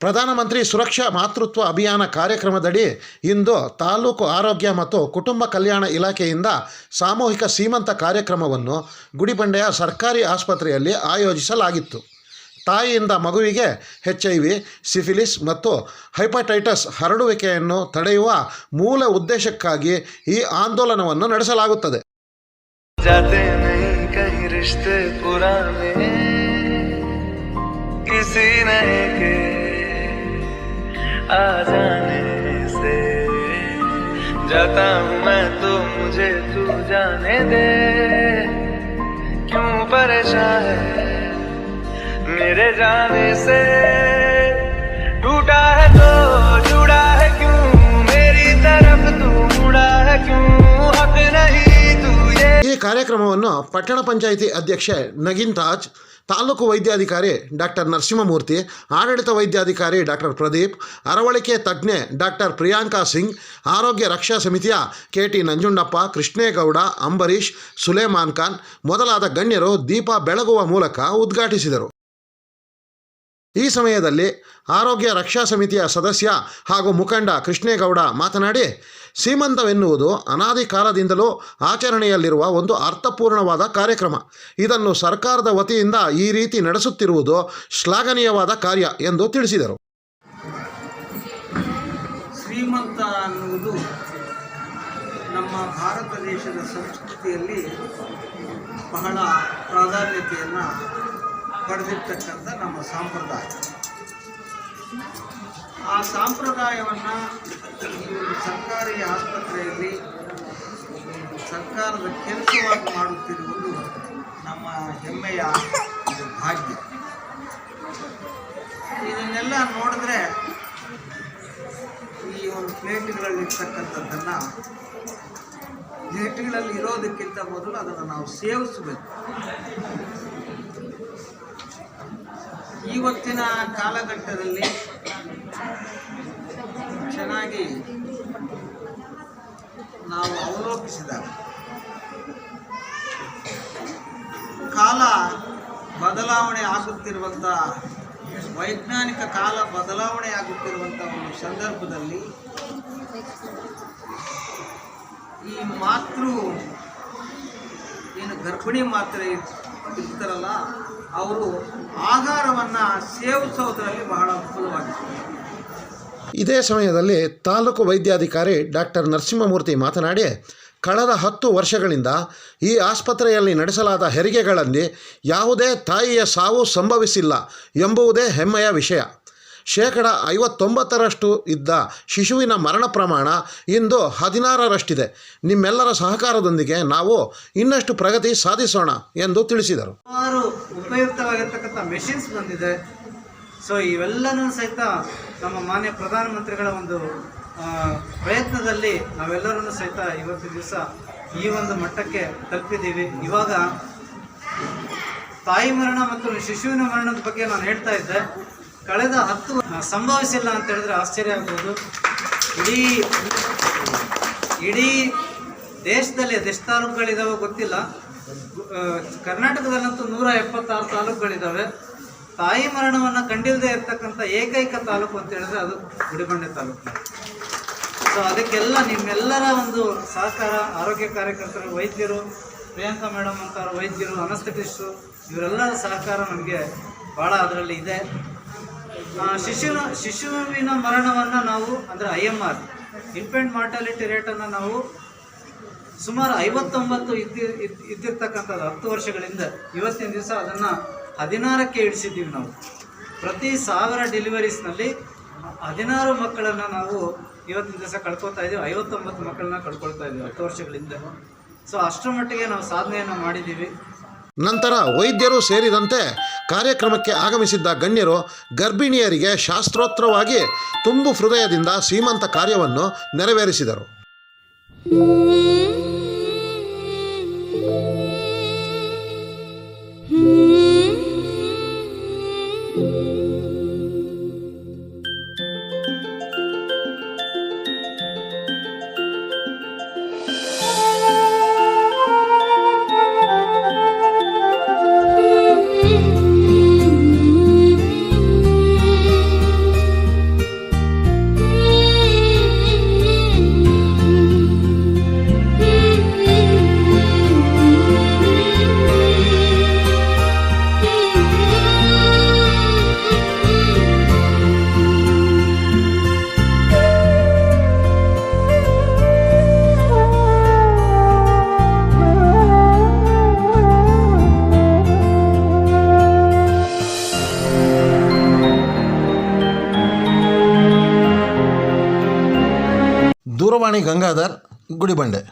ಪ್ರಧಾನಮಂತ್ರಿ ಸುರಕ್ಷಾ ಮಾತೃತ್ವ ಅಭಿಯಾನ ಕಾರ್ಯಕ್ರಮದಡಿ ಇಂದು ತಾಲೂಕು ಆರೋಗ್ಯ ಮತ್ತು ಕುಟುಂಬ ಕಲ್ಯಾಣ ಇಲಾಖೆಯಿಂದ ಸಾಮೂಹಿಕ ಸೀಮಂತ ಕಾರ್ಯಕ್ರಮವನ್ನು ಗುಡಿಬಂಡೆಯ ಸರ್ಕಾರಿ ಆಸ್ಪತ್ರೆಯಲ್ಲಿ ಆಯೋಜಿಸಲಾಗಿತ್ತು. ತಾಯಿಯಿಂದ ಮಗುವಿಗೆ ಎಚ್ ಐ ವಿ, ಸಿಫಿಲಿಸ್ ಮತ್ತು ಹೈಪಟೈಟಸ್ ಹರಡುವಿಕೆಯನ್ನು ತಡೆಯುವ ಮೂಲ ಉದ್ದೇಶಕ್ಕಾಗಿ ಈ ಆಂದೋಲನವನ್ನು ನಡೆಸಲಾಗುತ್ತದೆ. आ जाने से। जाता हूँ मैं तो मुझे तू जाने दे। क्यों परेशान है मेरे जाने से? ಕಾರ್ಯಕ್ರಮವನ್ನು ಪಟ್ಟಣ ಪಂಚಾಯಿತಿ ಅಧ್ಯಕ್ಷೆ ನಗಿನ್ ತಾಜ್, ತಾಲೂಕು ವೈದ್ಯಾಧಿಕಾರಿ ಡಾಕ್ಟರ್ ನರಸಿಂಹಮೂರ್ತಿ, ಆಡಳಿತ ವೈದ್ಯಾಧಿಕಾರಿ ಡಾಕ್ಟರ್ ಪ್ರದೀಪ್, ಅರವಳಿಕೆ ತಜ್ಞೆ ಡಾಕ್ಟರ್ ಪ್ರಿಯಾಂಕಾ ಸಿಂಗ್, ಆರೋಗ್ಯ ರಕ್ಷಾ ಸಮಿತಿಯ ಕೆ ಟಿ ನಂಜುಂಡಪ್ಪ, ಕೃಷ್ಣೇಗೌಡ, ಅಂಬರೀಷ್, ಸುಲೇಮಾನ್ ಖಾನ್ ಮೊದಲಾದ ಗಣ್ಯರು ದೀಪ ಬೆಳಗುವ ಮೂಲಕ ಉದ್ಘಾಟಿಸಿದರು. ಈ ಸಮಯದಲ್ಲಿ ಆರೋಗ್ಯ ರಕ್ಷಾ ಸಮಿತಿಯ ಸದಸ್ಯ ಹಾಗೂ ಮುಖಂಡ ಕೃಷ್ಣೇಗೌಡ ಮಾತನಾಡಿ, ಸೀಮಂತವೆನ್ನುವುದು ಅನಾದಿ ಕಾಲದಿಂದಲೂ ಆಚರಣೆಯಲ್ಲಿರುವ ಒಂದು ಅರ್ಥಪೂರ್ಣವಾದ ಕಾರ್ಯಕ್ರಮ. ಇದನ್ನು ಸರ್ಕಾರದ ವತಿಯಿಂದ ಈ ರೀತಿ ನಡೆಸುತ್ತಿರುವುದು ಶ್ಲಾಘನೀಯವಾದ ಕಾರ್ಯ ಎಂದು ತಿಳಿಸಿದರು. ಶ್ರೀಮಂತ ಅನ್ನುವುದು ನಮ್ಮ ಭಾರತ ದೇಶದ ಸಂಸ್ಕೃತಿಯಲ್ಲಿ ಬಹಳ ಪ್ರಾಧಾನ್ಯತೆಯನ್ನು ಪಡೆದಿರ್ತಕ್ಕಂಥ ನಮ್ಮ ಸಂಪ್ರದಾಯ. ಆ ಸಂಪ್ರದಾಯವನ್ನು ಸರ್ಕಾರಿ ಆಸ್ಪತ್ರೆಯಲ್ಲಿ ಸರ್ಕಾರದ ಕೆಲಸವಾಗಿ ಮಾಡುತ್ತಿರುವುದು ನಮ್ಮ ಹೆಮ್ಮೆಯ ಭಾಗ್ಯ. ಇದನ್ನೆಲ್ಲ ನೋಡಿದ್ರೆ ಈ ಒಂದು ಪ್ಲೇಟ್ಗಳಲ್ಲಿ ಇರ್ತಕ್ಕಂಥದ್ದನ್ನು ಪ್ಲೇಟ್ಗಳಲ್ಲಿ ಇರೋದಕ್ಕಿಂತ ಮೊದಲು ಅದನ್ನು ನಾವು ಸೇವಿಸಬೇಕು. ಇವತ್ತಿನ ಕಾಲಘಟ್ಟದಲ್ಲಿ ಚೆನ್ನಾಗಿ ನಾವು ಅವಲೋಕಿಸಿದಾಗ ಕಾಲ ಬದಲಾವಣೆ ಆಗುತ್ತಿರುವಂಥ, ವೈಜ್ಞಾನಿಕ ಕಾಲ ಬದಲಾವಣೆ ಆಗುತ್ತಿರುವಂಥ ಒಂದು ಸಂದರ್ಭದಲ್ಲಿ ಈ ಮಾತೃ ಏನು ಗರ್ಭಿಣಿ ಮಾತ್ರೆ ಇರ್ತಾರಲ್ಲ ಅವರು ಆಹಾರವನ್ನು ಸೇವಿಸೋದ್ರಲ್ಲಿ ಬಹಳ ಅನುಕೂಲವಾಗಿದೆ ಇದೇ ಸಮಯದಲ್ಲಿ ತಾಲೂಕು ವೈದ್ಯಾಧಿಕಾರಿ ಡಾಕ್ಟರ್ ನರಸಿಂಹಮೂರ್ತಿ ಮಾತನಾಡಿ, ಕಳೆದ ಹತ್ತು ವರ್ಷಗಳಿಂದ ಈ ಆಸ್ಪತ್ರೆಯಲ್ಲಿ ನಡೆಸಲಾದ ಹೆರಿಗೆಗಳಲ್ಲಿ ಯಾವುದೇ ತಾಯಿಯ ಸಾವು ಸಂಭವಿಸಿಲ್ಲ ಎಂಬುದೇ ಹೆಮ್ಮೆಯ ವಿಷಯ. ಶೇಕಡ ಐವತ್ತೊಂಬತ್ತರಷ್ಟು ಇದ್ದ ಶಿಶುವಿನ ಮರಣ ಪ್ರಮಾಣ ಇಂದು ಹದಿನಾರರಷ್ಟಿದೆ. ನಿಮ್ಮೆಲ್ಲರ ಸಹಕಾರದೊಂದಿಗೆ ನಾವು ಇನ್ನಷ್ಟು ಪ್ರಗತಿ ಸಾಧಿಸೋಣ ಎಂದು ತಿಳಿಸಿದರು. ಉಪಯುಕ್ತವಾಗಿರ್ತಕ್ಕಂಥ ಮೆಷಿನ್ಸ್ ಬಂದಿದೆ. ಸೊ ಇವೆಲ್ಲನೂ ಸಹಿತ ನಮ್ಮ ಮಾನ್ಯ ಪ್ರಧಾನಮಂತ್ರಿಗಳ ಒಂದು ಪ್ರಯತ್ನದಲ್ಲಿ ನಾವೆಲ್ಲರೂ ಸಹಿತ ಇವತ್ತು ದಿವಸ ಈ ಒಂದು ಮಟ್ಟಕ್ಕೆ ತಲುಪಿದ್ದೀವಿ. ಇವಾಗ ತಾಯಿ ಮರಣ ಮತ್ತು ಶಿಶುವಿನ ಮರಣದ ಬಗ್ಗೆ ನಾನು ಹೇಳ್ತಾ ಇದ್ದೆ. ಕಳೆದ ಹತ್ತು ಸಂಭವಿಸಿಲ್ಲ ಅಂತ ಹೇಳಿದ್ರೆ ಆಶ್ಚರ್ಯ ಆಗ್ಬೋದು. ಇಡೀ ಇಡೀ ದೇಶದಲ್ಲಿ ಅದೆಷ್ಟು ತಾಲೂಕುಗಳಿದಾವೋ ಗೊತ್ತಿಲ್ಲ. ಕರ್ನಾಟಕದಲ್ಲಂತೂ ನೂರ ಎಪ್ಪತ್ತಾರು ತಾಲೂಕುಗಳಿದ್ದಾವೆ ತಾಯಿ ಮರಣವನ್ನು ಕಂಡಿಲ್ಲದೆ ಇರ್ತಕ್ಕಂಥ ಏಕೈಕ ತಾಲೂಕು ಅಂತ ಹೇಳಿದ್ರೆ ಅದು ಗುಡಿಬಂಡೆ ತಾಲೂಕು. ಸೊ ಅದಕ್ಕೆಲ್ಲ ನಿಮ್ಮೆಲ್ಲರ ಒಂದು ಸಹಕಾರ, ಆರೋಗ್ಯ ಕಾರ್ಯಕರ್ತರು, ವೈದ್ಯರು, ಪ್ರಿಯಾಂಕಾ ಮೇಡಮ್ ಅಂತ ವೈದ್ಯರು ಅನಸ್ಥೆಟಿಸ್ಟು ಇವರೆಲ್ಲರ ಸಹಕಾರ ನಮಗೆ ಭಾಳ ಅದರಲ್ಲಿ ಇದೆ. ಶಿಶುವಿನ ಶಿಶುವಿನ ಮರಣವನ್ನು ನಾವು ಅಂದರೆ I M R, infant mortality ರೇಟನ್ನು ನಾವು ಸುಮಾರು ಐವತ್ತೊಂಬತ್ತು ಇದ್ದಿ ಇದ್- ಇದ್ದಿರ್ತಕ್ಕಂಥದ್ದು ಹತ್ತು ವರ್ಷಗಳಿಂದ ಇವತ್ತಿನ ದಿವಸ ಅದನ್ನು ಹದಿನಾರಕ್ಕೆ ಇಳಿಸಿದ್ದೀವಿ ನಾವು. ಪ್ರತಿ ಸಾವಿರ ಡೆಲಿವರೀಸ್ನಲ್ಲಿ ಹದಿನಾರು ಮಕ್ಕಳನ್ನು ನಾವು ಇವತ್ತಿನ ದಿವಸ ಕಳ್ಕೊತಾ ಇದ್ದೀವಿ. ಐವತ್ತೊಂಬತ್ತು ಮಕ್ಕಳನ್ನ ಕಳ್ಕೊಳ್ತಾ ಇದ್ದೀವಿ ಹತ್ತು ವರ್ಷಗಳಿಂದ. ಸೊ ಅಷ್ಟರ ಮಟ್ಟಿಗೆ ನಾವು ಸಾಧನೆಯನ್ನು ಮಾಡಿದ್ದೀವಿ. ನಂತರ ವೈದ್ಯರು ಸೇರಿದಂತೆ ಕಾರ್ಯಕ್ರಮಕ್ಕೆ ಆಗಮಿಸಿದ್ದ ಗಣ್ಯರು ಗರ್ಭಿಣಿಯರಿಗೆ ಶಾಸ್ತ್ರೋತ್ರವಾಗಿ ತುಂಬು ಹೃದಯದಿಂದ ಸೀಮಂತ ಕಾರ್ಯವನ್ನು ನೆರವೇರಿಸಿದರು. దూరవాణి గంగాధర్ గుడిబండే